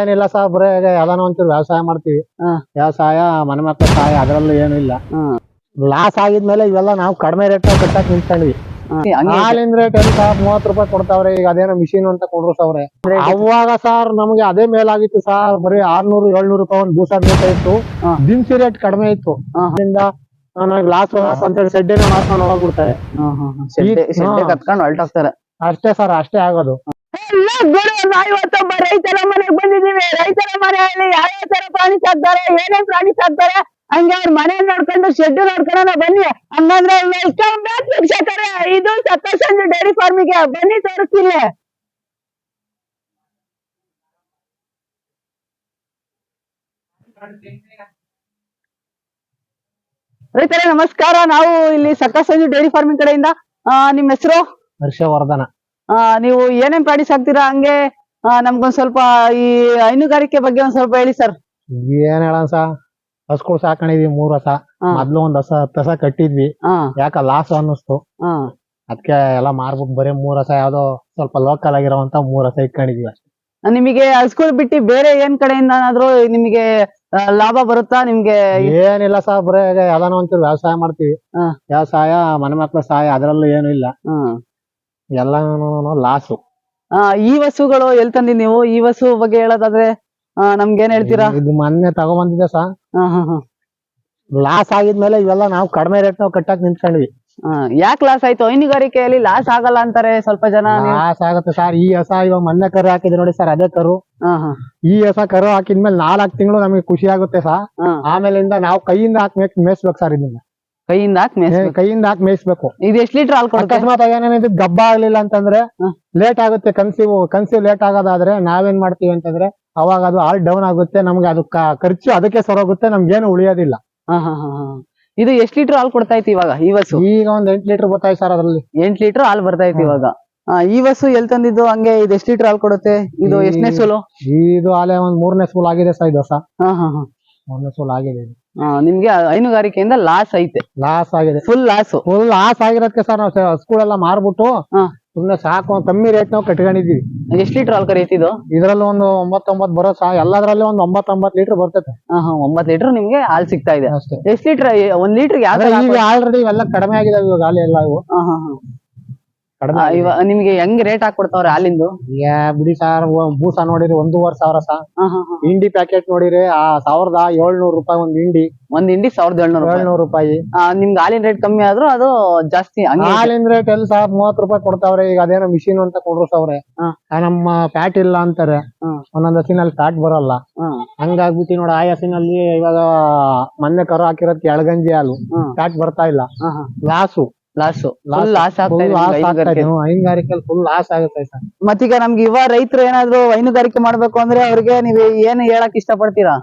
ಏನಿಲ್ಲ ಸಹ ಬರೀ ಯಾವ್ದಾನ ಒಂಚೂರು ವ್ಯವಸಾಯ ಮಾಡ್ತೀವಿ. ವ್ಯವಸಾಯ ಮನೆ ಮಕ್ಕಳ ಸಹಾಯ ಅದರಲ್ಲೂ ಏನು ಇಲ್ಲ. ಲಾಸ್ ಆಗಿದ್ಮೇಲೆ ಇವೆಲ್ಲ ನಾವು ಕಡಿಮೆ ರೇಟ್ ಕಟ್ಟಕ್ ನಿಂತ್ಕೊಂಡ್ವಿ. ಹಾಲಿನ ರೇಟ್ ಎಲ್ಲ ಸಹ ಮೂವತ್ ರೂಪಾಯಿ ಕೊಡ್ತಾವ್ರೆ ಈಗ ಅದೇನೋ ಮಿಷಿನ್ ಅಂತ ಕೊಡ್ರು ಸಾವ್ರೆ. ಅವಾಗ ಸರ್ ನಮ್ಗೆ ಅದೇ ಮೇಲಾಗಿತ್ತು ಸರ್ ಬರೀ ಆರ್ನೂರು ಏಳ್ನೂರು ರೂಪಾಯಿ ಒಂದು ಬೂಸ ಬೇಕಾಗಿತ್ತು ಇತ್ತು. ದಿನಸಿ ರೇಟ್ ಕಡಿಮೆ ಇತ್ತು. ಅದರಿಂದ ನನಗೆ ಲಾಸ್ ಅಂತೇಳಿ ಸೆಡ್ಡಿನ ಮಾಡ್ಕೊಂಡು ಹೋಗ್ಬಿಡ್ತಾರೆ. ಅಷ್ಟೇ ಸರ್ ಅಷ್ಟೇ ಆಗೋದು. ಇವತ್ತೊಬ್ಬ ರೈತರ ಮನೆಗೆ ಬಂದಿದೀವಿ. ರೈತರ ಮನೆಯಲ್ಲಿ ಯಾವ ತರ ಪ್ರಾಣಿ ಸಾಕ್ತಾರೆ ಏನೇನ್ ಪ್ರಾಣಿ ಸಾಕ್ತಾರೆ ಹಂಗೆ ಅವ್ರ ಮನೆ ನೋಡ್ಕೊಂಡು ಶೆಡ್ ನೋಡ್ಕೊಂಡು ಬನ್ನಿ. ಹಂಗಂದ್ರೆ ವೀಕ್ಷಕರೇ ಇದು ಸತ್ತಸಂಜೆ ಡೈರಿ ಫಾರ್ಮಿಗೆ. ಬನ್ನಿ ತೋರಿಸ್ತೀನಿ. ರೈತರೇ ನಮಸ್ಕಾರ. ನಾವು ಇಲ್ಲಿ ಸಕ್ಕಸಂಜು ಡೈರಿ ಫಾರ್ಮಿಂಗ್ ಕಡೆಯಿಂದ ಆ, ನಿಮ್ ಹೆಸರು? ಹರ್ಷವರ್ಧನ. ನೀವು ಏನೇನ್ ಪ್ರಾಣಿ ಸಾಕ್ತೀರಾ ಹಂಗೆ ನಮ್ಗೊಂದ್ ಸ್ವಲ್ಪ ಈ ಹೈನುಗಾರಿಕೆ ಬಗ್ಗೆ ಒಂದ್ ಸ್ವಲ್ಪ ಹೇಳಿ ಸರ್. ಏನ್ ಹೇಳ ಹಸ್ಕೊಳ್ ಹಸ್ಗಳು ಸಾಕೊಂಡಿದ್ವಿ ಮೂರ್ ಹಸ. ಮೊದ್ಲು ಒಂದ್ ಹಸ ಹತ್ತು ಹಸ ಕಟ್ಟಿದ್ವಿ. ಯಾಕ ಲಾಸ್ ಅನ್ನಿಸ್ತು. ಅದಕ್ಕೆ ಎಲ್ಲ ಮಾರ್ಬಿಟ್ಟು ಬರೀ ಮೂರ್ ಹಸ ಯಾವ್ದೋ ಸ್ವಲ್ಪ ಲೋಕಲ್ ಆಗಿರೋಂತ ಮೂರ್ ಹಸ ಇಟ್ಕೊಂಡಿದ್ವಿ ಅಷ್ಟೇ. ನಿಮಗೆ ಹಸ್ಗಳು ಬಿಟ್ಟು ಬೇರೆ ಏನ್ ಕಡೆಯಿಂದ ಏನಾದ್ರು ನಿಮಗೆ ಲಾಭ ಬರುತ್ತಾ ನಿಮ್ಗೆ? ಏನಿಲ್ಲ ಸಾ ಬರೇ ಯಾವ್ದಾನ ಒಂಚೂರು ವ್ಯವಸಾಯ ಮಾಡ್ತೀವಿ. ವ್ಯವಸಾಯ ಮನೆ ಮಕ್ಕಳ ಸಹಾಯ ಅದರಲ್ಲೂ ಏನು ಇಲ್ಲ. ಎಲ್ಲಾನು ಲಾಸು. ಆ, ಈ ವಸ್ತುಗಳು ಎಲ್ ತಂದಿ ನೀವು? ಈ ವಸ್ತು ಬಗ್ಗೆ ಹೇಳೋದಾದ್ರೆ ಆ, ನಮ್ಗೆ ಏನ್ ಹೇಳ್ತೀರಾ? ಇದು ಮೊನ್ನೆ ತಗೊಂಬಂದಿದೆ ಸಾ. ಹಾ, ಹಾ, ಹಾ. ಲಾಸ್ ಆಗಿದ್ಮೇಲೆ ಇವೆಲ್ಲ ನಾವು ಕಡಿಮೆ ರೇಟ್ ನಾವು ಕಟ್ಟಕ್ ನಿಂತ್ಕೊಂಡ್ವಿ. ಆ, ಯಾಕ್ ಲಾಸ್ ಆಯ್ತು? ಹೈನುಗಾರಿಕೆಯಲ್ಲಿ ಲಾಸ್ ಆಗಲ್ಲ ಅಂತಾರೆ ಸ್ವಲ್ಪ ಜನ ನೀವು- ಲಾಸ್ ಆಗುತ್ತೆ ಸರ್. ಈ ಹೊಸ ಇವಾಗ ಮೊನ್ನೆ ಕರು ಹಾಕಿದ್ರೆ ನೋಡಿ ಸರ್ ಅದೇ ಕರು. ಹಾ, ಹಾ, ಈ ಹೊಸ ಕರು ಹಾಕಿದ್ಮೇಲೆ ನಾಲ್ಕು ತಿಂಗಳು ನಮಗೆ ಖುಷಿ ಆಗುತ್ತೆ ಸರ್. ಆಮೇಲಿಂದ ನಾವು ಕೈಯಿಂದ ಹಾಕಿ ಮೇಸ್ಬೇಕು ಮೇಯಿಸ್ಬೇಕು ಸರ್ ಇದನ್ನ. ಕೈಯಿಂದ ಹಾಕ್ ಕೈಯಿಂದ ಹಾಕಿ ಮೇಯಿಸ್ಬೇಕು. ಇದು ಎಷ್ಟು ಲೀಟರ್ ಹಾಲು ಕೊಡುತ್ತೆ? ಅಕಸ್ಮಾತ್ ಏನೇನಿದ್ ಗಬ್ಬ ಆಗ್ಲಿಲ್ಲ ಅಂತಂದ್ರೆ ಲೇಟ್ ಆಗುತ್ತೆ ಕನ್ಸೀವ್ ಕನ್ಸೀವ್ ಲೇಟ್ ಆಗೋದಾದ್ರೆ ನಾವೇನ್ ಮಾಡ್ತೀವಿ ಅಂತಂದ್ರೆ ಅವಾಗ ಅದು ಹಾಲ್ ಡೌನ್ ಆಗುತ್ತೆ ನಮ್ಗೆ ಅದು ಖರ್ಚು ಅದಕ್ಕೆ ಸರೋಗುತ್ತೆ ನಮ್ಗೇನು ಉಳಿಯೋದಿಲ್ಲ. ಹಾ, ಹಾ, ಹಾ, ಹಾ. ಇದು ಎಷ್ಟ್ ಲೀಟರ್ ಹಾಲು ಕೊಡ್ತಾ ಇತ್ತು ಇವಾಗ ಈ ವಸ್ತು ಈಗ ಒಂದ್ ಎಂಟ್ ಲೀಟರ್ ಬರ್ತಾ ಸರ್ ಅದ್ರಲ್ಲಿ. ಎಂಟ್ ಲೀಟರ್ ಹಾಲ್ ಬರ್ತಾ ಇತ್ತು ಇವಾಗ. ಈ ವಸ್ತು ಎಲ್ ತಂದಿದ್ದು? ಹಂಗೆ ಇದು ಎಷ್ಟ್ ಲೀಟರ್ ಹಾಲ್ ಕೊಡುತ್ತೆ? ಇದು ಎಷ್ಟನೇ ಸೋಲು? ಇದು ಹಾಲೇ ಒಂದ್ ಮೂರನೇ ಸೋಲು ಆಗಿದೆ ಸರ್ ಇದು ಹೊಸ ಹಾ ಹಾ ಹಾ. ಮೂರನೇ ಸೋಲು ಆಗಿದೆ ನಿಮ್ಗೆ ಹೈನುಗಾರಿಕೆಯಿಂದ ಲಾಸ್ ಐತೆ. ಲಾಸ್ ಆಗಿದೆ. ಫುಲ್ ಲಾಸ್ ಫುಲ್ ಲಾಸ್ ಆಗಿರೋದಕ್ಕೆ ಸರ್ ನಾವು ಸ್ಕೂಲ್ ಎಲ್ಲ ಮಾರ್ಬಿಟ್ಟು. ಸುಮ್ನೆ ಸಾಕು ಕಮ್ಮಿ ರೇಟ್ ನಾವು ಕಟ್ಕೊಂಡಿದೀವಿ ಎಷ್ಟ್ ಲೀಟರ್ ಹಾಲು ಕರೀತಿದ್ದು ಇದ್ರಲ್ಲಿ ಒಂದು ಒಂಬತ್ತೊಂಬತ್ತು ಬರೋ ಸಾ ಎಲ್ಲದ್ರಲ್ಲಿ ಒಂದು ಒಂಬತ್ತೊಂಬತ್ತು ಲೀಟರ್ ಬರ್ತೈತೆ. ಒಂಬತ್ತು ಲೀಟರ್ ನಿಮ್ಗೆ ಹಾಲು ಸಿಗ್ತಾ ಇದೆ. ಅಷ್ಟೇ. ಎಷ್ಟ್ ಲೀಟರ್ ಒಂದ್ ಲೀಟರ್ ಆಲ್ರೆಡಿ ಇವೆಲ್ಲ ಕಡಿಮೆ ಆಗಿದೆ ಇವಾಗ ಹಾಲು ಎಲ್ಲ ಇವು. ಕಡಿಮೆ ಆಗಿದೆ. ಇವ ನಿಮ್ಗೆ ಹೆಂಗ್ ರೇಟ್ ಹಾಕೊಡ್ತಾವ್ರೆ ಹಾಲಿಂದು ಯಾ ಬಿಡಿ ಸರ್ ಬೂಸ ನೋಡಿರಿ ಒಂದೂವರೆ ಸಾವಿರ ಸಹ ಹಾ, ಹಾ, ಹಾ. ಇಂಡಿ ಪ್ಯಾಕೆಟ್ ನೋಡಿರಿ ಆ ಸಾವಿರದ ಏಳ್ನೂರು ರೂಪಾಯಿ ಒಂದ್ ಇಂಡಿ ಒಂದ್ ಇಂಡಿ ಸಾವಿರದ ಏಳ್ನೂರು ರೂಪಾಯಿ. ಏಳ್ನೂರು ರೂಪಾಯಿ. ಆ, ನಿಮ್ಗೆ ಹಾಲಿನ ರೇಟ್ ಕಮ್ಮಿ ಆದ್ರೂ ಅದು ಜಾಸ್ತಿ ಹಂಗೆ ಹಾಲಿನ ರೇಟ್ ಎಲ್ಲಿ ಸರ್ ಮೂವತ್ ರೂಪಾಯಿ ಕೊಡ್ತಾವ್ರೆ ಈಗ ಅದೇನೋ ಮಿಷಿನ್ ಅಂತ ಕೊಡ್ರು ಸಾವ್ರೆ. ಹಾ. ನಮ್ಮ ಫ್ಯಾಟ್ ಇಲ್ಲ ಅಂತಾರೆ. ಹಾ. ಒಂದೊಂದ್ ಹಸಿನಲ್ಲಿ ಫ್ಯಾಟ್ ಬರಲ್ಲ. ಹಂಗಾಗ್ಬಿಟ್ಟು ನೋಡಿ ಆ ಹಸಿನಲ್ಲಿ ಇವಾಗ ಮೊನ್ನೆ ಕರು ಹಾಕಿರೋದ್ ಎಳಗಂಜಿ ಹಾಲು. ಫ್ಯಾಟ್ ಬರ್ತಾ ಇಲ್ಲ. ಹಾ. Loss loss loss. ಹೈನುಗಾರಿಕೆಯಲ್ಲಿ ಫುಲ್ ಲಾಸ್ ಆಗುತ್ತೆ ಸರ್. ಮತ್ತೀಗ ನಮ್ಗೆ ಇವ ರೈತರು ಏನಾದ್ರು ಹೈನುಗಾರಿಕೆ ಮಾಡ್ಬೇಕು ಅಂದ್ರೆ ಅವ್ರಿಗೆ ನೀವ್ ಏನ್ ಹೇಳಕ್ ಇಷ್ಟಪಡ್ತೀರಾ?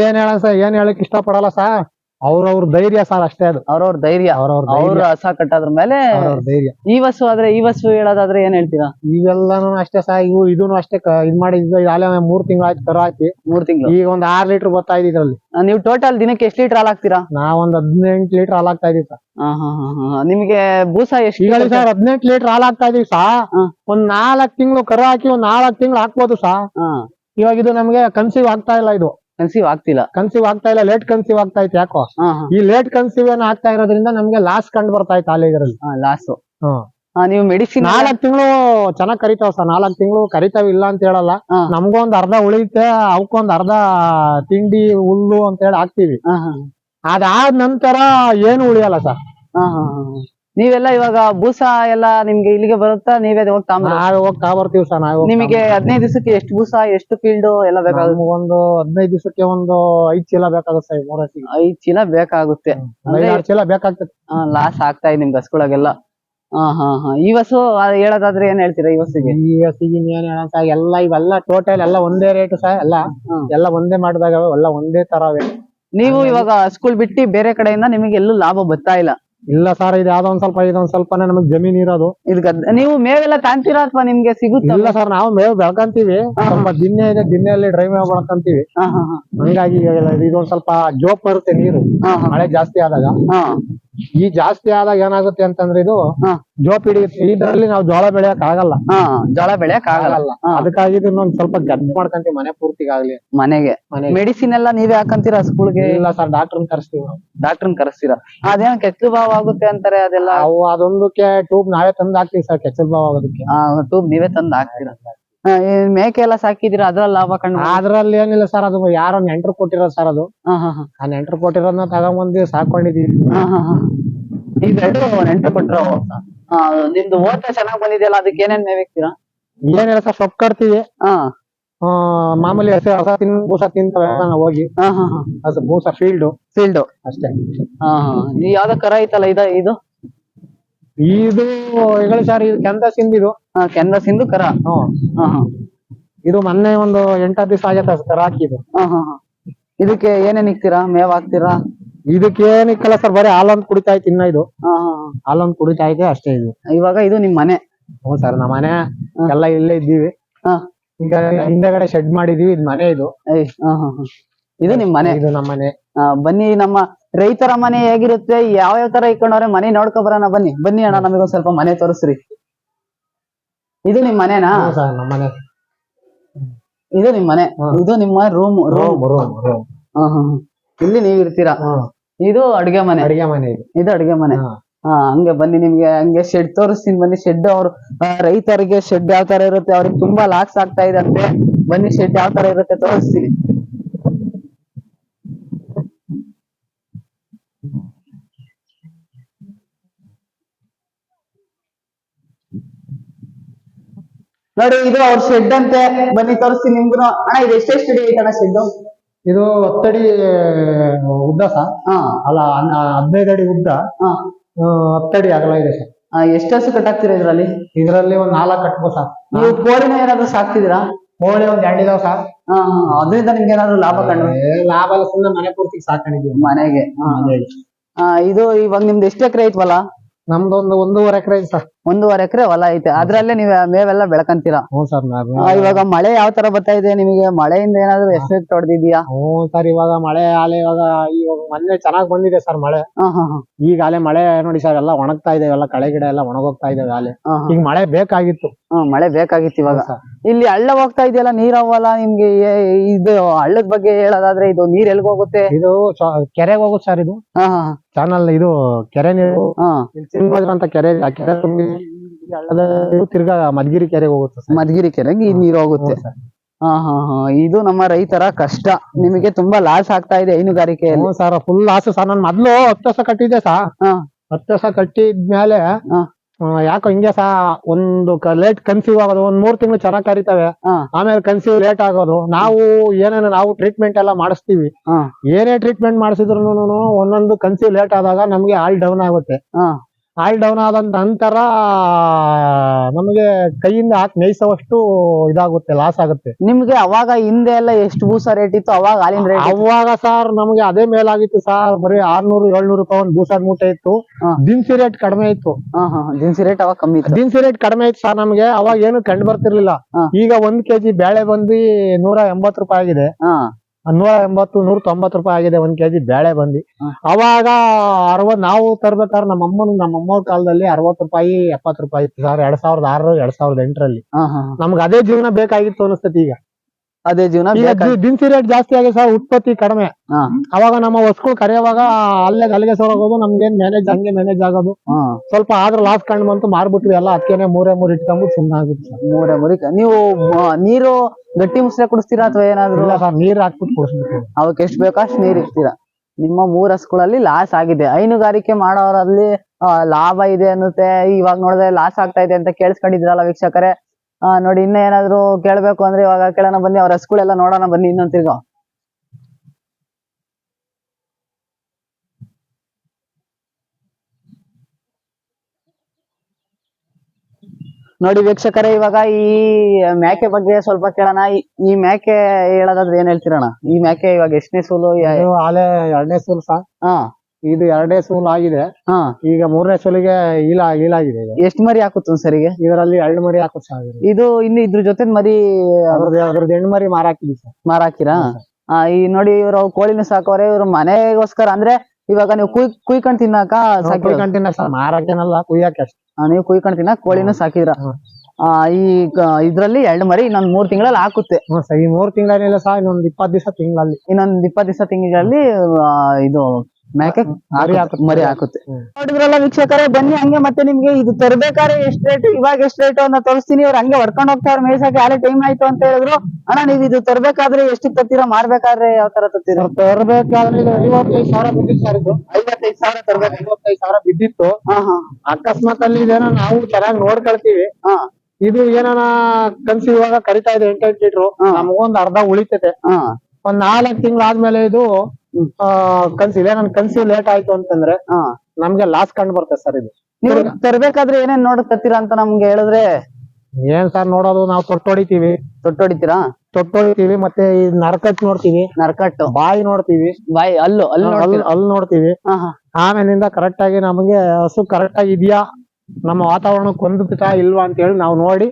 ಏನ್ ಹೇಳ ಸರ್ ಏನ್ ಹೇಳಕ್ ಇಷ್ಟ ಪಡಲ್ಲ ಸರ್. ಅವ್ರವ್ರ ಧೈರ್ಯ ಸರ್ ಅಷ್ಟೇ ಅದು. ಅವ್ರವ್ರ ಧೈರ್ಯ. ಅವ್ರವ್ರ ಅವ್ರ ಹಸ ಕಟ್ಟಾದ್ರ ಮೇಲೆ ಅವ್ರವ್ರ ಧೈರ್ಯ. ಈ ವಸ್ತು ಆದ್ರೆ ಈ ವಸ್ತು ಹೇಳೋದಾದ್ರೆ ಏನ್ ಹೇಳ್ತೀರಾ? ಇವೆಲ್ಲಾನು ಅಷ್ಟೇ ಸಹ ಇವು ಇದೂನು ಅಷ್ಟೇ ಕ- ಇದ್ ಮಾಡಿ ಇದು ಮೂರ್ ತಿಂಗಳಾಯ್ತು ಕರ ಹಾಕಿ. ಮೂರ್ ತಿಂಗಳು. ಈಗ ಒಂದ್ ಆರ್ ಲೀಟರ್ ಬರ್ತಾ ಇದೆ ಇದ್ರಲ್ಲಿ. ನೀವು ಟೋಟಲ್ ದಿನಕ್ಕೆ ಎಷ್ಟ್ ಲೀಟರ್ ಹಾಲ್ ಹಾಕ್ತೀರಾ? ನಾವ್ ಒಂದ್ ಹದಿನೆಂಟು ಲೀಟರ್ ಹಾಲ್ ಹಾಕ್ತಾ ಇದೀವಿ ಸರ್ ಹಾ, ಹಾ, ಹಾ, ಹಾ. ನಿಮ್ಗೆ ಬೂಸ ಎಷ್ಟು ಸರ್ ಹದಿನೆಂಟು ಲೀಟರ್ ಹಾಲ್ ಹಾಕ್ತಾ ಇದೀವಿ ಸಾ. ಹಾ. ಒಂದ್ ನಾಲ್ಕ್ ತಿಂಗಳು ಕರ ಹಾಕಿ ಒಂದ್ ನಾಲ್ಕ್ ತಿಂಗಳು ಹಾಕ್ಬೋದು ಸಾ. ಇವಾಗ ಇದು ನಮ್ಗೆ ಕನ್ಸಿವ್ ಆಗ್ತಾ ಇಲ್ಲ ಇದು. ಕನ್ಸೀವ್ ಆಗ್ತಿಲ್ಲ. ಕನ್ಸೀವ್ ಆಗ್ತಾ ಇಲ್ಲ ಲೇಟ್ ಕನ್ಸೀವ್ ಆಗ್ತಾ ಇತ್ತು ಯಾಕೋ? ಈ ಲೇಟ್ ಕನ್ಸೀವ್ ಏನ್ ಆಗ್ತಾ ಇರೋದ್ರಿಂದ ನಮ್ಗೆ ಲಾಸ್ ಕಂಡು ಬರ್ತಾ ಇತ್ತು ಹಾಲು ಲಾಸ್. ನೀವು ಮೆಡಿಸಿನ್ ನಾಲ್ಕ್ ತಿಂಗಳು ಚೆನ್ನಾಗ್ ಕರಿತಾವ್ ಸರ್ ನಾಲ್ಕ್ ತಿಂಗಳು ಕರಿತಾವ್ ಇಲ್ಲ ಅಂತ ಹೇಳಲ್ಲ. ನಮ್ಗೊಂದ್ ಅರ್ಧ ಉಳಿಯುತ್ತೆ ಅವಕ್ಕೊಂದ್ ಅರ್ಧ ತಿಂಡಿ ಹುಲ್ಲು ಅಂತ ಹೇಳಿ ಹಾಕ್ತಿವಿ. ಅದಾದ ನಂತರ ಏನು ಉಳಿಯಲ್ಲ ಸರ್. ನೀವೆಲ್ಲ ಇವಾಗ ಬೂಸ ಎಲ್ಲ ನಿಮ್ಗೆ ಇಲ್ಲಿಗೆ ಬರುತ್ತಾ? ನೀವೇ ಹೋಗ್ತಾ ನಾವೇ ಹೋಗಿ ಬರ್ತೀವಿ ಸರ್ ನಾವೇ ಹೋಗ್ ನಿಮಗೆ ಹದಿನೈದು ದಿವಸಕ್ಕೆ ಎಷ್ಟು ಬೂಸ ಎಷ್ಟು ಫೀಲ್ಡ್ ಎಲ್ಲ ತಗೊಂಡ್- ಬೇಕಾಗುತ್ತೆ? ಒಂದು ಹದಿನೈದು ದಿವಸಕ್ಕೆ ಒಂದು ಐದ್ ಚೀಲ ಬೇಕಾಗುತ್ತೆ ಸರ್ ಮೂರ್ ಹಸಿಗೆ. ಐದ್ ಚೀಲ ಬೇಕಾಗುತ್ತೆ. ಐದಾರು ಚೀಲ ಬೇಕಾಗ್ತದೆ. ಲಾಸ್ ಆಗ್ತಾ ಇದೆ ನಿಮ್ಗೆ ಬಸ್ಗಳಾಗೆಲ್ಲ. ಹಾ ಹಾ ಹಾ. ಈ ಆ, ಹೇಳೋದಾದ್ರೆ ಏನ್ ಹೇಳ್ತೀರಾ ಈ ವಸ್ಸಿಗೆ ಈ ಹಸಿಗೆ ಏನ್ ಹೇಳೋಣ ಸರ್ ಎಲ್ಲ ಇವೆಲ್ಲ ಟೋಟಲ್ ಎಲ್ಲ ಒಂದೇ ರೇಟ್ ಸರ್ ಎಲ್ಲ ಹ್ಮ್. ಎಲ್ಲ ಒಂದೇ ಮಾಡಿದಾಗ ಎಲ್ಲ ಒಂದೇ ತರವೇ. ನೀವು ಇವಾಗ ಸ್ಕೂಲ್ ಬಿಟ್ಟು ಬೇರೆ ಕಡೆಯಿಂದ ನಿಮಗೆ ಎಲ್ಲೂ ಲಾಭ ಬರ್ತಾ ಇಲ್ಲ. ಇಲ್ಲ ಸರ್ ಇದು ಯಾವ್ದೋ ಒಂದ್ ಸ್ವಲ್ಪ ಇದೊಂದ್ ಸ್ವಲ್ಪನೇ ನಮಗ್ ಜಮೀನ್ ಇರೋದು. ಇದು ಗದ್ದೆ ನೀವು ಮೇವೆಲ್ಲ ತಾಂತೀರಾ ಅಥವಾ ನಿಮ್ಗೆ ಸಿಗುತ್ತಾ ಇಲ್ಲ ಸರ್ ನಾವು ಮೇವು ಬೆಳ್ಕಂತೀವಿ. ಸ್ವಲ್ಪ ದಿನ್ನೆ ಇದೆ ದಿನ್ನೆಯಲ್ಲಿ ಡ್ರೈ ಮೇವ್ ಬೆಳ್ಕಂತೀವಿ ಹಾ ಹಾ ಹಾ. ಹಂಗಾಗಿ ಇದೊಂದ್ ಸ್ವಲ್ಪ ಜೋಪ್ ಬರುತ್ತೆ ನೀರು. ಹಾ ಹಾ. ಮಳೆ ಜಾಸ್ತಿ ಆದಾಗ. ಹಾ. ಈ ಜಾಸ್ತಿ ಆದಾಗ ಏನಾಗುತ್ತೆ ಅಂತಂದ್ರೆ ಇದು ಜೋಪಿಡಿ ಇದರಲ್ಲಿ ನಾವು ಜೋಳ ಬೆಳೆಯಕ್ ಆಗಲ್ಲ. ಹಾ ಜೋಳ ಬೆಳೆಯಕ್ ಆಗಲ್ಲ. ಹಾ. ಅದಕ್ಕಾಗಿ ಇನ್ನೊಂದ್ ಸ್ವಲ್ಪ ಗದ್ದೆ ಮಾಡ್ಕೊಂತೀವಿ ಮನೆ ಪೂರ್ತಿಗಾಗ್ಲಿ. ಮನೆಗೆ. ಮನೆಗೆ. ಮೆಡಿಸಿನ್ ಎಲ್ಲ ನೀವೇ ಹಾಕಂತೀರಾ ಸ್ಕೂಲ್ಗೆ ಇಲ್ಲ ಸರ್ ಡಾಕ್ಟರ್ ಕರ್ಸ್ತೀವಿ ನಾವು. ಡಾಕ್ಟರ್ನ ಕರೆಸ್ತೀರಾ? ಅದೇನೋ ಕೆಚ್ಚಲು ಭಾವ ಆಗುತ್ತೆ ಅಂತಾರೆ ಅದೆಲ್ಲ? ಅವು ಅದೊಂದಕ್ಕೆ ಟ್ಯೂಬ್ ನಾವೇ ತಂದ್ ಹಾಕ್ತಿವಿ ಸರ್ ಕೆಚ್ಚಲು ಬಾವ್ ಆಗೋದಕ್ಕೆ. ಟ್ಯೂಬ್ ನೀವೇ ತಂದ್ ಹಾಕ್ತೀರಾ? ಆ, ಈ ಮೇಕೆ ಎಲ್ಲ ಸಾಕಿದಿರ ಅದ್ರಲ್ಲಿ ಲಾಭ ಕಂಡು ಅದ್ರಲ್ಲಿ ಏನಿಲ್ಲ ಸರ್ ಅದು ಯಾರೋ ನೆಂಟ್ರು ಕೊಟ್ಟಿರೋ ಸರ್ ಅದು. ಆ ನೆಂಟ್ರು ಕೊಟ್ಟಿರೋದನ್ನ ತಗೊಂಬಂದು ಸಾಕೊಂಡಿದೀವಿ. ಇವೆರಡು ನೆಂಟು ಕೊಟ್ರು ನಿಮ್ದು ಓಟ ಚೆನ್ನಾಗ್ ಬಂದಿದೆಯಲ್ಲ ಅದಕ್ಕೆ ಏನೇನ್ ಮೇವಿಕ್ತೀರಾ ಏನಿಲ್ಲ ಸರ್ ಸೊಪ್ಪು ಕಟ್ತೀವಿ. ಹಾ. ಆ, ಮಾಮೂಲಿ ಹಸಿ ಹೊಸ ತಿನ್ ಬೂಸ ತಿಂತವೆ ನಾವು ಹೋಗಿ. ಹಾ ಹಾ ಹಾ. ಬೂಸ ಫೀಲ್ಡ್ ಫೀಲ್ಡ್ ಅಷ್ಟೇ. ಹಾ ಹಾ. ಯಾವ್ದೋ ಕರ ಐತಲ್ಲ ಇದ ಇದು? ಇದು ಹೇಳಿ ಸರ್ ಇದು ಕೆಂದ ಸಿಂದಿದು ಕೆಂದ ಸಿಂದು ಕರ. ಹ್ಮ್ ಹಾ ಹಾ. ಇದು ಮೊನ್ನೆ ಒಂದು ಎಂಟತ್ತು ದಿವಸ ಆಗತ್ತೆ ಸರ್ ಹಾಕಿದ್ದು. ಹಾ ಹಾ ಹಾ. ಇದಕ್ಕೆ ಏನೇನ್ ಇಕ್ತೀರಾ? ಮೇವ್ ಹಾಕ್ತೀರಾ? ಇದಕ್ಕೆ ಏನಿಕ್ಕಲ್ಲ ಸರ್ ಬರೀ ಹಾಲೊಂದ್ ಕುಡಿತಾ ಐತಿ ಇನ್ನ ಇದು. ಹಾಲೊಂದ್ ಕುಡಿತಾ ಐತೆ ಅಷ್ಟೇ ಇದು. ಇವಾಗ ಇದು ನಿಮ್ ಮನೆ. ಹ್ಞೂ ಸರ್ ನಮ್ಮ ಮನೆ ಎಲ್ಲ ಇಲ್ಲೇ ಇದ್ದೀವಿ. ಹಾ. ಈಗ ಹಿಂದೆಗಡೆ ಶೆಡ್ ಮಾಡಿದೀವಿ ಇದ್ ಮನೆ ಇದು. ಏ ಹಾ ಹಾ ಹಾ. ಇದು ನಿಮ್ ಮನೆ? ಇದು ನಮ್ಮ ಮನೆ. ಆ, ಬನ್ನಿ ನಮ್ಮ ರೈತರ ಮನೆ ಹೇಗಿರುತ್ತೆ ಯಾವ ಯಾವ ತರ ಇಕ್ಕೊಂಡವ್ರೆ ಮನೆ ನೋಡ್ಕೊ ಬರೋಣ ಬನ್ನಿ. ಬನ್ನಿ ಅಣ್ಣ ನಮಗೊಂದ್ ಸ್ವಲ್ಪ ಮನೆ ತೋರಿಸ್ರಿ. ಇದು ನಿಮ್ ಮನೆನಾ? ಹ್ಞೂ ಸರ್ ನಮ್ಮ ಮನೆ. ಇದು ನಿಮ್ ಮನೆ. ಹಾ. ಇದು ನಿಮ್ಮ room room room room room ಇಲ್ಲಿ ನೀವ್ ಇರ್ತೀರಾ? ಇದು ಅಡುಗೆ ಮನೆ. ಅಡುಗೆ ಮನೆ ಇದು. ಅಡುಗೆ ಮನೆ. ಹಾ. ಹಂಗೆ ಬನ್ನಿ ನಿಮ್ಗೆ ಹಂಗೆ ಶೆಡ್ ತೋರಿಸ್ತೀನಿ ಬನ್ನಿ. ಶೆಡ್ ಅವ್ರು ರೈತರಿಗೆ ಶೆಡ್ ಯಾವ ತರ ಇರುತ್ತೆ ಅವ್ರಿಗೆ ತುಂಬಾ ಲಾಸ್ ಆಗ್ತಾ ಇದೆ ಅಂತೆ. ಬನ್ನಿ ಶೆಡ್ ಯಾವ ತರ ಇರುತ್ತೆ ತೋರಿಸ್ತೀನಿ. ನೋಡಿ ಇದು ಅವ್ರ ಶೆಡ್ ಅಂತೆ. ಬನ್ನಿ ತೋರಿಸ್ತೀನಿ ನಿಮ್ಗೂ. ಅಣ್ಣ ಇದು ಎಷ್ಟೆಷ್ಟು ಅಡಿ ಐತಣ್ಣ ಶೆಡ್ ಇದು ಹತ್ತಡಿ ಉದ್ದ ಸರ್ ಹಾ. ಅಲ್ಲ ಹದಿನೈದು ಅಡಿ ಉದ್ದ. ಹಾ. ಹತ್ತಡಿ ಅಗಲ ಇದೆ ಸರ್. ಎಷ್ಟು ಹಸು ಕಟ್ಟಾಕ್ತೀರಾ ಇದ್ರಲ್ಲಿ? ಇದರಲ್ಲಿ ಒಂದ್ ನಾಲ್ಕು ಕಟ್ಬೋದು ಸರ್. ನೀವು ಕೋಳಿನ ಏನಾದ್ರು ಸಾಕ್ತಿದ್ದೀರಾ? ಕೋಳಿ ಒಂದ್ ಎರಡು ಇದಾವ ಸರ್. ಹಾ ಅದರಿಂದ ನಿಮ್ಗೆ ಏನಾದ್ರು ಲಾಭ ಕಂಡು ಲಾಭ ಎಲ್ಲ ಸುಮ್ಮನೆ ಮನೆ ಪೂರ್ತಿ ಸಾಕೊಂಡಿದೀವಿ ಮನೆಗೆ. ಹಾ. ಇದು ಇವಾಗ ನಿಮ್ದು ಎಷ್ಟು ಎಕರೆ ಐತ್ವಲ್ಲ? ನಮ್ದು ಒಂದು ಒಂದೂವರೆ ಎಕರೆ ಇದೆ ಸರ್. ಒಂದೂವರೆ ಎಕರೆ ಹೊಲ ಐತೆ. ಅದ್ರಲ್ಲೇ ನೀವ್ ಮೇವೆಲ್ಲ ಬೆಳ್ಕಂತೀರಾ? ಹ್ಞೂ ಸರ್ ಆ, ಇವಾಗ ಮಳೆ ಯಾವ ತರ ಬರ್ತಾ ಇದೆ ನಿಮಗೆ? ಮಳೆಯಿಂದ ಏನಾದ್ರು ಎಫೆಕ್ಟ್ ಹೊಡೆದಿದ್ಯಾ? ಹ್ಞೂ ಸರ್ ಇವಾಗ ಮಳೆ ಆಲೆ ಇವಾಗ ಇವಾಗ ಮೊನ್ನೆ ಚೆನ್ನಾಗ್ ಬಂದಿದೆ ಸರ್ ಮಳೆ. ಈಗ ಆಲೆ ಮಳೆ ನೋಡಿ ಸರ್ ಎಲ್ಲ ಒಣಗ್ತಾ ಇದೆ ಎಲ್ಲ ಕಳೆ ಗಿಡ ಎಲ್ಲ ಒಣಗೋಗ್ತಾ ಇದೆ ಆಲೆ. ಈಗ ಮಳೆ ಬೇಕಾಗಿತ್ತು. ಹ್ಮ್, ಮಳೆ ಬೇಕಾಗಿತ್ತು ಇವಾಗ. ಇಲ್ಲಿ ಹಳ್ಳ ಹೋಗ್ತಾ ಇದೆಯಲ್ಲ ನೀರ್ ಅವಲ್ಲ ನಿಮ್ಗೆ ಏ- ಇದು ಹಳ್ಳದ ಬಗ್ಗೆ ಹೇಳೋದಾದ್ರೆ ಇದು ನೀರ್ ಎಲ್ಗ್ ಹೋಗುತ್ತೆ? ಇದು ಕೆರೆಗೆ ಹೋಗುತ್ತೆ ಸರ್ ಇದು. ಚಾನಲ್ ಇದು ಕೆರೆ ನೀರು. ಹಾ. ಅಂತ ಕೆರೆ ಇದೆ. ಆ ಕೆರೆ ತುಂಬಿ ಹಳ್ಳದ ತಿರ್ಗಾ ಮಧುಗಿರಿ ಕೆರೆಗೆ ಹೋಗುತ್ತೆ ಸರ್. ಮಧುಗಿರಿ ಕೆರೆಗೆ ಈ ನೀರ್ ಹೋಗುತ್ತೆ ಸರ್. ಹಾ ಹಾ ಹಾ. ಇದು ನಮ್ಮ ರೈತರ ಕಷ್ಟ. ನಿಮಗೆ ತುಂಬಾ ಲಾಸ್ ಆಗ್ತಾ ಇದೆ ಹೈನುಗಾರಿಕೆ ಸರ್ ಫುಲ್ ಲಾಸ್ ಸರ್. ನಾನು ಮೊದ್ಲು ಹತ್ತು ವರ್ಷ ಕಟ್ಟಿದ್ದೆ ಸಾ ಹಾ. ಹತ್ತು ವರ್ಷ ಕಟ್ಟಿದ್ಮೇಲೆ ಹಾ. ಆ, ಯಾಕೋ ಹಿಂಗೆ ಸಾ ಒಂದು ಲೇಟ್ ಕನ್ಸೀವ್ ಆಗೋದು ಒಂದ್ ಮೂರ್ ತಿಂಗಳು ಚೆನ್ನಾಗ್ ಕರಿತವೆ. ಹಾ. ಆಮೇಲೆ ಕನ್ಸೀವ್ ಲೇಟ್ ಆಗೋದು. ನಾವು ಏನೇನು ನಾವು ಟ್ರೀಟ್ಮೆಂಟ್ ಎಲ್ಲ ಮಾಡಿಸ್ತೀವಿ. ಹಾ. ಏನೇ ಟ್ರೀಟ್ಮೆಂಟ್ ಮಾಡಿಸಿದ್ರು ಒಂದೊಂದು ಕನ್ಸೀವ್ ಲೇಟ್ ಆದಾಗ ನಮ್ಗೆ ಆಲ್ ಡೌನ್ ಆಗುತ್ತೆ. ಹಾ. ಆಲ್ ಡೌನ್ ಆದ ನಂತರ ನಮಗೆ ಕೈಯಿಂದ ಹಾಕಿ ಮೇಯಿಸುವಷ್ಟು ಇದಾಗುತ್ತೆ ಲಾಸ್ ಆಗುತ್ತೆ. ನಿಮ್ಗೆ ಅವಾಗ ಹಿಂದೆ ಎಲ್ಲ ಎಷ್ಟು ಬೂಸ ರೇಟ್ ಇತ್ತು ಅವಾಗ ಹಾಲಿನ ರೇಟ್ ಅವಾಗ ಸರ್ ನಮಗೆ ಅದೇ ಮೇಲಾಗಿತ್ತು ಸರ್ ಬರೀ ಆರ್ನೂರು ಏಳ್ನೂರು ರೂಪಾಯಿ ಒಂದು ಬೂಸಾದ ಮೂಟೆ ಇತ್ತು. ದಿನಸಿ ರೇಟ್ ಕಡಿಮೆ ಇತ್ತು. ಹಾ ಹಾ ದಿನಸಿ ರೇಟ್ ಅವಾಗ ಕಮ್ಮಿ ಇತ್ತು. ದಿನಸಿ ರೇಟ್ ಕಡಿಮೆ ಇತ್ತು ಸರ್ ನಮಗೆ ಅವಾಗ ಏನು ಕಂಡು ಬರ್ತಿರ್ಲಿಲ್ಲ. ಈಗ ಒಂದ್ ಕೆಜಿ ಬೇಳೆ ಬಂದು ನೂರ ಎಂಬತ್ತು ರೂಪಾಯಿ ಆಗಿದೆ. ನೂರ ಎಂಬತ್ತು ನೂರ ತೊಂಬತ್ತು ರೂಪಾಯಿ ಆಗಿದೆ ಒಂದ್ ಕೆಜಿ ಬೇಳೆ ಬಂದು. ಅವಾಗ ಅರವತ್ ನಾವು ತರ್ಬೇಕಾದ್ರೆ ನಮ್ಮ ಅಮ್ಮನ ನಮ್ಮ ಅಮ್ಮವ್ರ ಕಾಲದಲ್ಲಿ ಅರವತ್ತು ರೂಪಾಯಿ ಎಪ್ಪತ್ತು ರೂಪಾಯಿ ಇತ್ತು ಸರ್. ಎರಡ್ ಸಾವಿರದ ಆರು ಎರಡ್ ಸಾವಿರದ ಎಂಟರಲ್ಲಿ. ನಮ್ಗೆ ಅದೇ ಜೀವನ ಬೇಕಾಗಿತ್ತು ಅನಿಸ್ತತಿ ಈಗ. ಅದೇ ಜೀವನ ಈಗ ದಿನಸಿ ರೇಟ್ ಜಾಸ್ತಿ ಆಗಿ ಸರ್ ಉತ್ಪತ್ತಿ ಕಡಿಮೆ. ಹಾ. ಅವಾಗ ನಮ್ಮ ವಸ್ತುಗಳು ಕರೆಯುವಾಗ ಅಲ್ಲೇ ಅಲ್ಲಿಗೆ ಹೋಗೋದು ನಮ್ಗೇನ್ ಮ್ಯಾನೇಜ್ ಹಂಗೆ ಮ್ಯಾನೇಜ್ ಆಗೋದು. ಹಾ. ಸ್ವಲ್ಪ ಆದ್ರೂ ಲಾಸ್ ಕಂಡು ಬಂತು ಮಾರ್ಬಿಟ್ವಿ ಎಲ್ಲ. ಅದಕ್ಕೆ ಮೂರೇ ಮೂರ್ ಇಟ್ಕೊಂಡ್ಬಿಟ್ಟು ಸುಮ್ಮನೆ ಆಗುತ್ತೆ ಸರ್. ಮೂರೇ ಮೂರಿ ನೀವು ನೀರು ಗಟ್ಟಿ ಮುಸ್ರೆ ಕುಡಿಸ್ತೀರಾ ಅಥವಾ ಏನಾದ್ರು? ಇಲ್ಲ ಸರ್ ನೀರ್ ಹಾಕ್ಬಿಟ್ಟು ಕುಡಿಸ್ಬಿಟ್ಟು ಅವಕ್ಕೆ ಎಷ್ಟು ಬೇಕೋ ಅಷ್ಟು ನೀರ್ ಇರ್ತೀರಾ ನಿಮ್ಮ ಮೂರ್ ಹಸುಗಳಲ್ಲಿ ಲಾಸ್ ಆಗಿದೆ. ಹೈನುಗಾರಿಕೆ ಮಾಡೋರಲ್ಲಿ ಆ, ಲಾಭ ಇದೆ ಅನ್ನುತ್ತೆ. ಇವಾಗ ನೋಡಿದ್ರೆ ಲಾಸ್ ಆಗ್ತಾ ಇದೆ ಅಂತ ಕೇಳಿಸ್ಕೊಂಡಿದ್ರಲ್ಲ ವೀಕ್ಷಕರೇ. ಆ, ನೋಡಿ ಇನ್ನ ಏನಾದ್ರು ಕೇಳ್ಬೇಕು ಅಂದ್ರೆ ಇವಾಗ ಕೇಳೋಣ ಬನ್ನಿ ಅವ್ರ ಹಸ್ಗಳೆಲ್ಲ ನೋಡೋಣ ಬನ್ನಿ ಇನ್ನೊಂದ್ ತಿರ್ಗಾ. ನೋಡಿ ವೀಕ್ಷಕರೇ ಇವಾಗ ಈ ಮೇಕೆ ಬಗ್ಗೆ ಸ್ವಲ್ಪ ಕೇಳೋಣ. ಈ- ಮ್ಯಾಕೆ ಮೇಕೆ ಹೇಳೋದಾದ್ರೆ ಏನ್ ಹೇಳ್ತೀರಣ್ಣ? ಈ ಮೇಕೆ ಇವಾಗ ಎಷ್ಟನೇ ಸೂಲು? ಆಲೆ ಎರಡನೇ ಸೂಲು ಸಾ? ಹಾ. ಇದು ಎರಡನೇ ಸೂಲ್ ಆಗಿದೆ. ಹಾ. ಈಗ ಮೂರನೇ ಸೂಲಿಗೆ ಈಲ ಈಲಾಗಿದೆ ಈಗ. ಎಷ್ಟ್ ಮರಿ ಹಾಕುತ್ತ ಸರಿಗೆ? ಇದರಲ್ಲಿ ಎರಡು ಮರಿ ಹಾಕೋ ಸಾವಿರ ಇದು. ಇನ್ನು ಇದ್ರ ಜೊತೆ ಮರಿ ಅದ್ರದ್ದು ಅದ್ರದ್ದು ಹೆಣ್ಣು ಮರಿ ಮಾರಾಕಿದ್ವಿ ಸರ್. ಮಾರಾಕಿರಾ ಆ, ಈ ನೋಡಿ ಇವರು ಕೋಳಿನ ಸಾಕೋರೆ ಇವ್ರ ಮನೆಗೋಸ್ಕರ ಅಂದ್ರೆ ಇವಾಗ ನೀವು ಕುಯ್ ಕುಯ್ಕೊಂಡ್ ತಿನ್ನಾಕ ಸರ್ ಮಾರಕ್ಕೇನಲ್ಲ ಕುಯ್ಯಕ್ಕೆ ಅಷ್ಟೇ. ನೀವು ಕುಯ್ಕೊಂಡ್ ತಿನ್ನಾಕ ಕೋಳಿನ ಸಾಕಿದ್ರ. ಆ ಈ ಇದ್ರಲ್ಲಿ ಎರಡು ಮರಿ ಇನ್ನೊಂದ್ ಮೂರ್ ತಿಂಗಳಲ್ಲಿ ಹಾಕುತ್ತೆ. ಈ ಮೂರ್ ತಿಂಗಳಲ್ಲಿ ಸಹ ಇನ್ನೊಂದ್ ಇಪ್ಪತ್ ದಿವಸ ತಿಂಗಳಲ್ಲಿ. ಇನ್ನೊಂದ್ ಇಪ್ಪತ್ ದಿವಸ ತಿಂಗಳಲ್ಲಿ ಇದು ಮೇಕೆ ಮರಿ ಹಾಕುತ್ತೆ. ನೋಡಿದ್ರಲ್ಲ ವೀಕ್ಷಕರೇ ಬನ್ನಿ ಹಂಗೆ ಮತ್ತೆ ನಿಮ್ಗೆ ಇದು ತರ್ಬೇಕಾದ್ರೆ ಎಷ್ಟ್ ರೇಟ್ ಇವಾಗ ಎಷ್ಟ್ ರೇಟ್ ಅನ್ನ ತೋರಿಸ್ತೀನಿ. ಅವ್ರು ಹಂಗೆ ಹೊಡ್ಕೊಂಡ್ ಹೋಗ್ತಾವ್ರ ಮೇಯ್ಸಕ್ಕೆ. ಆಲೆ ಟೈಮ್ ಆಯ್ತು ಅಂತ ಹೇಳಿದ್ರು ಅಣ್ಣ ನೀವ್ ಇದು ತರಬೇಕಾದ್ರೆ ಎಷ್ಟು ತತ್ತೀರಾ ಮಾರ್ಬೇಕಾದ್ರೆ ಯಾವ ತರ ತತ್ತೀರಾ ತರಬೇಕಾದ್ರೆ ಐವತ್ತೈದು ಸಾವಿರ ಬಿದ್ದಿತ್ತು ಸರ್ ಇದು. ಐವತ್ತೈದು ಸಾವಿರ ತರ್ಬೇಕು ಐವತ್ತೈದು ಸಾವಿರ ಬಿದ್ದಿತ್ತು. ಹಾ ಹಾ. ಅಕಸ್ಮಾತ್ ಅಲ್ಲಿ ಇದೇನೋ ನಾವು ಚೆನ್ನಾಗಿ ನೋಡ್ಕೊಳ್ತೀವಿ. ಹಾ. ಇದು ಏನಾನ ಕನ್ಸಿ ಇವಾಗ ಕರಿತಾ ಇದೆ ಎಂಟು ಲೀಟ್ರು. ನಮಗೊಂದು ನಮಗೊಂದ್ ಅರ್ಧ ಉಳಿತೈತೆ. ಹಾ. ಒಂದ್ ನಾಲ್ಕ್ ತಿಂಗಳಾದ್ಮೇಲೆ ಇದು ಹ್ಮ್. ಆ ನನ್ ಕನ್ಸು ಕನ್ಸಿ ಲೇಟ್ ಆಯ್ತು ಅಂತಂದ್ರೆ ಹಾ. ನಮ್ಗೆ ಲಾಸ್ ಕಂಡು ಬರ್ತದೆ ಸರ್ ಇದು. ನೀವು ತರಬೇಕಾದ್ರೆ ಏನೇನ್ ನೋಡಕ್ ತತ್ತೀರಾ ಅಂತ ನಮ್ಗೆ ಹೇಳಿದ್ರೆ? ಏನ್ ಸರ್ ನೋಡೋದು? ನಾವು ತೊಟ್ಟು ಹೊಡಿತೀವಿ ತೊಟ್ಟು ಹೊಡಿತೀರಾ ತೊಟ್ಟು ಹೊಡಿತೀವಿ ಮತ್ತೆ ಈ ನರಕಟ್ ನೋಡ್ತೀವಿ. ನರ್ಕಟ್ಟು. ಬಾಯಿ ನೋಡ್ತೀವಿ. ಬಾಯಿ ಅಲ್ಲು ಅಲ್ಲಿ ಅಲ್ಲಿ ನೋಡ್ತೀವಿ. ಆಮೇಲಿಂದ ಕರೆಕ್ಟ್ ಆಗಿ ನಮಗೆ ಹಸು ಕರೆಕ್ಟ್ ಆಗಿ ಇದೆಯಾ? ನಮ್ಮ ವಾತಾವರಣಕ್ಕೆ ಹೊಂದುತ್ತಾ ಇಲ್ವಾ ಅಂತ ಹೇಳಿ ನಾವು ನೋಡಿ.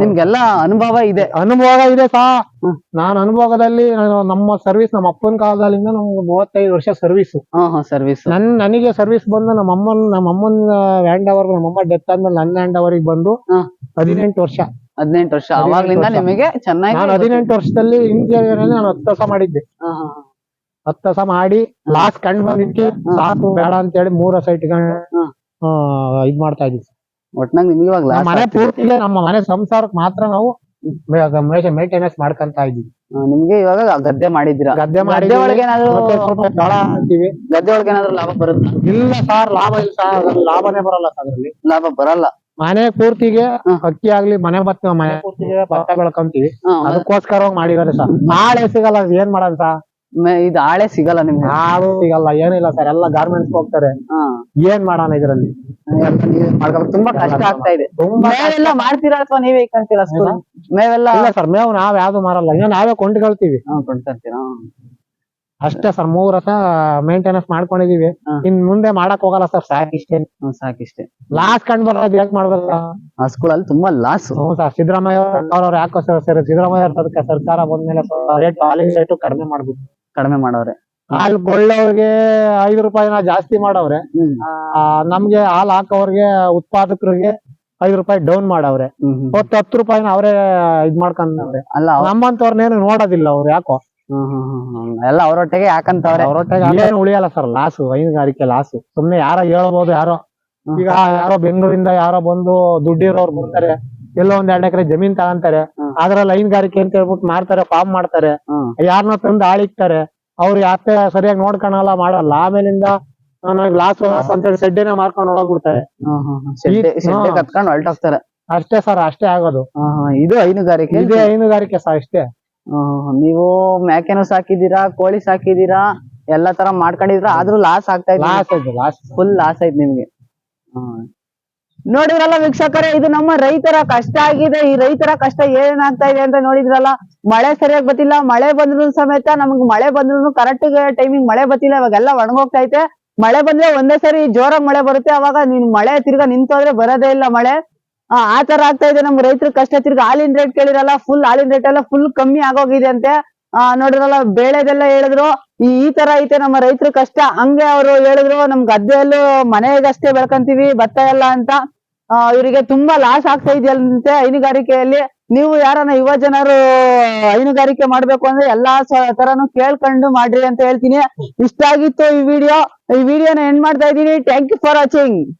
ನಿಮ್ಗೆಲ್ಲ ಅನುಭವ ಇದೆ. ಅನುಭವ ಇದೆ ಸಾ. ಹ್ಮ್. ನಾನು ಅನುಭವದಲ್ಲಿ ನಾನು ನಮ್ಮ ಸರ್ವಿಸ್ ನಮ್ಮ ಅಪ್ಪನ ಕಾಲದಲ್ಲಿಂದ ನಮ್ಗೆ ಮೂವತ್ತೈದು ವರ್ಷ ಸರ್ವಿಸ್ ಹಾ ಹಾ ಸರ್ವಿಸ್ ನನ್ ನನಗೆ ಸರ್ವಿಸ್ ಬಂದು ನಮ್ಮ ಅಮ್ಮನ್ ನಮ್ಮ ಅಮ್ಮನ್ ಹ್ಯಾಂಡ್ ಅವರ್ ನಮ್ಮ ಅಮ್ಮ ಡೆತ್ ಆದ್ಮೇಲೆ ನನ್ನ ಹ್ಯಾಂಡ್ ಓವರಿಗೆ ಬಂದು ಹಾ. ಹದಿನೆಂಟು ವರ್ಷ. ಹದಿನೆಂಟು ವರ್ಷ. ಹದಿನೆಂಟು ಅವಾಗ್ಲಿಂದ ವರ್ಷ. ನಿಮಗೆ ಚೆನ್ನಾಗಿ ನಾನು ಹದಿನೆಂಟು ವರ್ಷದಲ್ಲಿ ಇಂಜಿನಿಯರ್ ನಾನು ಹತ್ತು ವರ್ಷ ಮಾಡಿದ್ದೆ. ಹಾ, ಹಾ, ಹಾ. ಹತ್ತು ವರ್ಷ ಮಾಡಿ ಲಾಸ್ಟ್ ಕಂಡು ಬಂದಿಟ್ಟು ಸಾಕು ಬೇಡ ಅಂತ ಹೇಳಿ ಮೂರ್ ವರ್ಷ ಇಟ್ಕೊಂಡು. ಇದ್ ಮಾಡ್ತಾ ಇದೀವಿ ಒಟ್ನಾಗ್ ನಿಮ್ಗೆ ಇವಾಗ ನಮ್ಮ ಮನೆ ನಮ್ಮ ಮನೆ ಸಂಸಾರಕ್ಕೆ ಮಾತ್ರ ನಾವು ಮೇಂಟೆನೆನ್ಸ್ ಮಾಡ್ಕೊಂತ ಇದೀವಿ ನಿಮ್ಗೆ ಇವಾಗ ಗದ್ದೆ ಮಾಡಿದ್ದೀರಾ? ಗದ್ದೆ ಗದ್ದೆ ಒಳಗೆ ಏನಾದ್ರು ಮತ್ತೆ ಸ್ವಲ್ಪ ಜೋಳ ಹಾಕ್ತಿವಿ. ಗದ್ದೆ ಒಳಗೆ ಏನಾದ್ರು ಲಾಭ ಬರುತ್ತಾ? ಇಲ್ಲ ಸರ್ ಲಾಭ ಇಲ್ಲ ಸರ್ ಅದ್ರಲ್ಲಿ ಲಾಭನೇ ಬರಲ್ಲ ಸರ್ ಅದ್ರಲ್ಲಿ. ಲಾಭ ಬರಲ್ಲ. ಮನೆ ಪೂರ್ತಿಗೆ. ಅಕ್ಕಿ ಆಗ್ಲಿ ಮನೆ ಬತ್ತ ಮನೆ ಪೂರ್ತಿಗೆ ಭತ್ತ ಬೆಳ್ಕೊಂತೀವಿ ಅದಕ್ಕೋಸ್ಕರ ಅದಕ್ಕೋಸ್ಕರವಾಗಿ ಮಾಡಿದಾರೆ ಸರ್. ನಾಳೆ ಸಿಗಲ್ಲ ಅದ್ ಏನ್ ಮಾಡೋದು ಸರ್? ಮೆ- ಇದು ಆಳೆ ಸಿಗಲ್ಲ ನಿಮ್ಗೆ. ಆಳು ಸಿಗಲ್ಲ ಏನಿಲ್ಲ ಸರ್. ಎಲ್ಲ ಗಾರ್ಮೆಂಟ್ಸ್ ಹೋಗ್ತಾರೆ. ಹಾ. ಏನ್ ಮಾಡೋಣ ಇದ್ರಲ್ಲಿ? ತುಂಬಾ ಕಷ್ಟ ಆಗ್ತಾ ಇದೆ. ಮೇವೆಲ್ಲ ಮಾಡ್ತೀರಾ ಅಥವಾ ನೀವೇ ಇಕ್ಕಂತೀರಾ ಸ್ಕೂಲ್ ಮೇವೆಲ್ಲ ಇಲ್ಲ ಸರ್ ಮೇವು ನಾವ್ ಯಾವ್ದು ಮಾರಲ್ಲ. ಇನ್ನ ನಾವೇ ಕೊಂಡ್ಕೊಳ್ತೀವಿ. ಅಷ್ಟೇ ಸರ್ ಮೂರ್ ವರ್ಷ ಮೇಂಟೆನೆನ್ಸ್ ಮಾಡ್ಕೊಂಡಿದೀವಿ. ಇನ್ ಮುಂದೆ ಮಾಡಕ್ ಹೋಗಲ್ಲ ಸರ್ ಸಾಕಿಷ್ಟೇ. ಸಾಕಿಷ್ಟೇ. ಲಾಸ್ ಕಂಡ್ ಬರೋದು ಯಾಕೆ ಮಾಡ್ಬೇಕು ಆ ಸ್ಕೂಲಲ್ಲಿ ತುಂಬಾ ಲಾಸ್ ಸರ್ ಸಿದ್ದರಾಮಯ್ಯ ಅವ್ರವ್ರ ಯಾಕೋ ಸರ್ ಸಿದ್ದರಾಮಯ್ಯ ಸರ್ಕಾರ ಬಂದ್ಮೇಲೆ ರೇಟ್ ಹಾಲಿನ ರೇಟು ಕಡಿಮೆ ಮಾಡ್ಬೇಕು ಕಡಿಮೆ ಮಾಡವ್ರೆ ಹಾಲು ಕೊಳ್ಳೋರ್ಗೆ ಐದು ರೂಪಾಯಿನ ಜಾಸ್ತಿ ಮಾಡವ್ರೆ. ಆ, ನಮ್ಗೆ ಹಾಲ್ ಹಾಕೋರ್ಗೆ ಉತ್ಪಾದಕರಿಗೆ ಐದು ರೂಪಾಯಿ ಡೌನ್ ಮಾಡವ್ರೆ. ಹೊತ್ತು ಹತ್ತು ರೂಪಾಯಿನ ಅವರೇ ಇದ್ ಮಾಡ್ಕೊಂಡವ್ರೆ. ಅಲ್ಲ ಅವ್ರ್- ನಮ್ಮಂತವ್ರನ್ನೇನು ನೋಡೋದಿಲ್ಲ ಅವ್ರು ಯಾಕೋ? ಹ್ಮ್ ಹ್ಮ್ ಹ್ಮ್ ಹ್ಮ್. ಎಲ್ಲ ಅವ್ರೊಟ್ಟಿಗೆ ಯಾಕಂತವ್ರೆ ಅವರೊಟ್ಟಿಗೆ ಉಳಿಯಲ್ಲ ಸರ್ ಲಾಸು ಹೈನುಗಾರಿಕೆ ಲಾಸು. ಸುಮ್ನೆ ಯಾರೋ ಹೇಳ್ಬೋದು ಯಾರೋ. ಈಗ ಯಾರೋ ಬೆಂಗಳೂರಿಂದ ಯಾರೋ ಬಂದು ದುಡ್ಡಿರೋರು ಬರ್ತಾರೆ. ಎಲ್ಲೋ ಒಂದ್ ಎರಡ್ ಎಕರೆ ಜಮೀನ್ ತಗೊಂತಾರೆ. ಹ್ಮ್. ಅದ್ರಲ್ಲಿ ಹೈನುಗಾರಿಕೆ ಅಂತ ಹೇಳ್ಬಿಟ್ಟು ಮಾಡ್ತಾರೆ ಫಾರ್ಮ್ ಮಾಡ್ತಾರೆ. ಹ್ಮ್. ಯಾರನ್ನ ತಂದು ಆಳಿಕ್ತಾರೆ ಅವ್ರು ಯಾಕೆ ಸರಿಯಾಗಿ ನೋಡ್ಕೊಳಲ್ಲ ಮಾಡಲ್ಲ. ಆಮೇಲಿಂದ ನನಗೆ ಲಾಸ್ ಅಂತೇಳಿ ಸೆಡ್ಡೆನೆ ಮಾರ್ಕೊಂಡು ಹೋಗ್ಬಿಡ್ತಾರೆ ಶೆಡ್ಡೆ ಕತ್ಕೊಂಡು ಹೊರಟೋಗ್ತಾರೆ. ಅಷ್ಟೇ ಸರ್ ಅಷ್ಟೇ ಆಗೋದು. ಇದು ಹೈನುಗಾರಿಕೆ ಇದು ಹೈನುಗಾರಿಕೆ ಸರ್ ಅಷ್ಟೇ. ನೀವು ಮ್ಯಾಕೆನೋ ಸಾಕಿದ್ದೀರಾ ಕೋಳಿ ಸಾಕಿದ್ದೀರಾ ಎಲ್ಲಾ ತರ ಮಾಡ್ಕೊಂಡಿದ್ರ ಆದ್ರೂ ಲಾಸ್ ಆಗ್ತಾ ಇದೆ ಲಾಸ್ ಆಯ್ತು ಲಾಸ್ ಫುಲ್ ಲಾಸ್ ಆಯ್ತು ನಿಮ್ಗೆ. ನೋಡಿದ್ರಲ್ಲ ವೀಕ್ಷಕರೇ, ಇದು ನಮ್ಮ ರೈತರ ಕಷ್ಟ ಆಗಿದೆ. ಈ ರೈತರ ಕಷ್ಟ ಏನಾಗ್ತಾ ಇದೆ ಅಂತ ನೋಡಿದ್ರಲ್ಲ, ಮಳೆ ಸರಿಯಾಗಿ ಬತ್ತಿಲ್ಲ ಮಳೆ ಬಂದ್ರು ಸಮೇತ ನಮ್ಗೆ ಮಳೆ ಬಂದ್ರು ಕರೆಕ್ಟ್ ಟೈಮಿಂಗ್ ಮಳೆ ಬತ್ತಿಲ್ಲ ಇವಾಗೆಲ್ಲ ಒಣಗೋಗ್ತೈತೆ ಮಳೆ ಬಂದ್ರೆ ಒಂದೇ ಸರಿ ಜೋರಾಗಿ ಮಳೆ ಬರುತ್ತೆ. ಅವಾಗ ನೀನ್ ಮಳೆ ತಿರ್ಗಾ ನಿಂತೋದ್ರೆ ಬರೋದೇ ಇಲ್ಲ ಮಳೆ. ಆ ತರ ಆಗ್ತಾ ಇದೆ ನಮ್ ರೈತರ ಕಷ್ಟ. ತಿರ್ಗ ಹಾಲಿನ ರೇಟ್ ಕೇಳಿರಲ್ಲ ಫುಲ್ ಹಾಲಿನ ರೇಟ್ ಎಲ್ಲ ಫುಲ್ ಕಮ್ಮಿ ಆಗೋಗಿದೆ ಅಂತೆ. ಆ, ನೋಡಿದ್ರಲ್ಲ, ಬೇಳೆದೆಲ್ಲ ಹೇಳಿದ್ರು. ಈ ತರ ಐತೆ ನಮ್ಮ ರೈತರ ಕಷ್ಟ. ಹಂಗೆ ಅವರು ಹೇಳಿದ್ರು ನಮ್ ಗದ್ದೆಯಲ್ಲೂ ಮನೆಗಷ್ಟೇ ಬೆಳ್ಕಂತೀವಿ, ಭತ್ತ ಎಲ್ಲ ಅಂತ. ಆ, ಇವರಿಗೆ ತುಂಬಾ ಲಾಸ್ ಆಗ್ತಾ ಇದೆಯಂತೆ ಹೈನುಗಾರಿಕೆಯಲ್ಲಿ. ನೀವು ಯಾರನ್ನ ಯುವ ಜನರು ಹೈನುಗಾರಿಕೆ ಮಾಡ್ಬೇಕು ಅಂದ್ರೆ ಎಲ್ಲಾ ತರನು ಕೇಳ್ಕೊಂಡು ಮಾಡ್ರಿ ಅಂತ ಹೇಳ್ತೀನಿ. ಇಷ್ಟ ಆಗಿತ್ತು ಈ ವಿಡಿಯೋ. ಈ ವಿಡಿಯೋನ ಎಂಡ್ ಮಾಡ್ತಾ ಇದೀನಿ ಥ್ಯಾಂಕ್ ಯು ಫಾರ್ ವಾಚಿಂಗ್